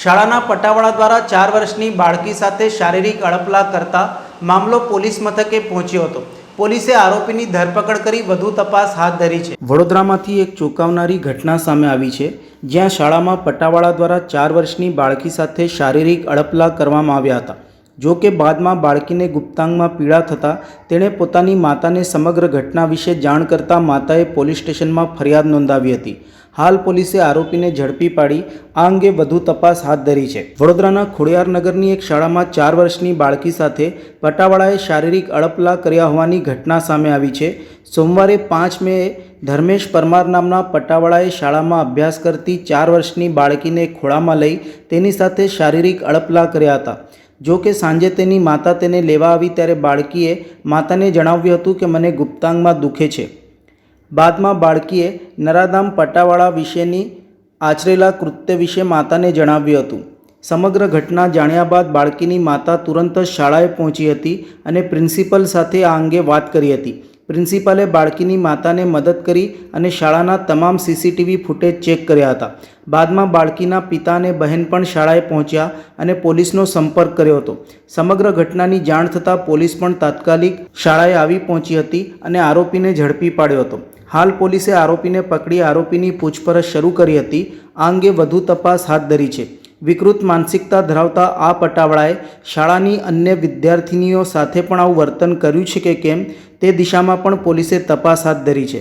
શાળાના પટાવાળા દ્વારા ચાર વર્ષની બાળકી સાથે શારીરિક અડપલા કરતા મામલો પોલીસ મથકે પહોંચ્યો હતો. પોલીસે આરોપીની ધરપકડ કરી વધુ તપાસ હાથ ધરી છે. વડોદરામાંથી એક ચોંકાવનારી ઘટના સામે આવી છે, જ્યાં શાળામાં પટાવાળા દ્વારા ચાર વર્ષની બાળકી સાથે શારીરિક અડપલા કરવામાં આવ્યા હતા. જો કે બાદમાં બાળકીને ગુપ્તાંગમાં પીડા થતાં તેણે પોતાની માતાને સમગ્ર ઘટના વિશે જાણ કરતાં માતાએ પોલીસ સ્ટેશનમાં ફરિયાદ નોંધાવી હતી. હાલ પોલીસે આરોપીને ઝડપી પાડી, આ અંગે વધુ તપાસ હાથ ધરી છે. વડોદરાના ખોડિયારનગરની એક શાળામાં ચાર વર્ષની બાળકી સાથે પટાવાળાએ શારીરિક અડપલા કર્યા હોવાની ઘટના સામે આવી છે. સોમવારે પાંચ મે ધર્મેશ પરમાર નામના પટાવાળાએ શાળામાં અભ્યાસ કરતી ચાર વર્ષની બાળકીને ખોળામાં લઈ તેની સાથે શારીરિક અડપલા કર્યા હતા. જો કે સાંજે તેની માતા તેને લેવા આવી ત્યારે બાળકીએ માતાને જણાવ્યું હતું કે મને ગુપ્તાંગમાં દુખે છે. બાદમાં બાળકીએ નરાધામ પટાવાળા વિશેની આચરેલા કૃત્ય વિશે માતાને જણાવ્યું હતું. સમગ્ર ઘટના જાણ્યા બાદ બાળકીની માતા તુરંત જ શાળાએ પહોંચી હતી અને પ્રિન્સિપલ સાથે આ અંગે વાત કરી હતી. પ્રિન્સિપાલે બાળકીની માતાને મદદ કરી અને શાળાના તમામ સીસીટીવી ફૂટેજ ચેક કર્યા હતા. બાદમાં બાળકીના પિતા અને બહેન પણ શાળાએ પહોંચ્યા અને પોલીસનો સંપર્ક કર્યો હતો. સમગ્ર ઘટનાની જાણ થતાં પોલીસ પણ તાત્કાલિક શાળાએ આવી પહોંચી હતી અને આરોપીને ઝડપી પાડ્યો હતો. હાલ પોલીસે આરોપીને પકડી આરોપીની પૂછપરછ શરૂ કરી હતી. આ અંગે વધુ તપાસ હાથ ધરી છે. વિકૃત માનસિકતા ધરાવતા આ પટાવળાએ શાળાની અન્ય વિદ્યાર્થિનીઓ સાથે પણ આવું વર્તન કર્યું છે કે કેમ તે દિશામાં પણ પોલીસે તપાસ હાથ ધરી છે.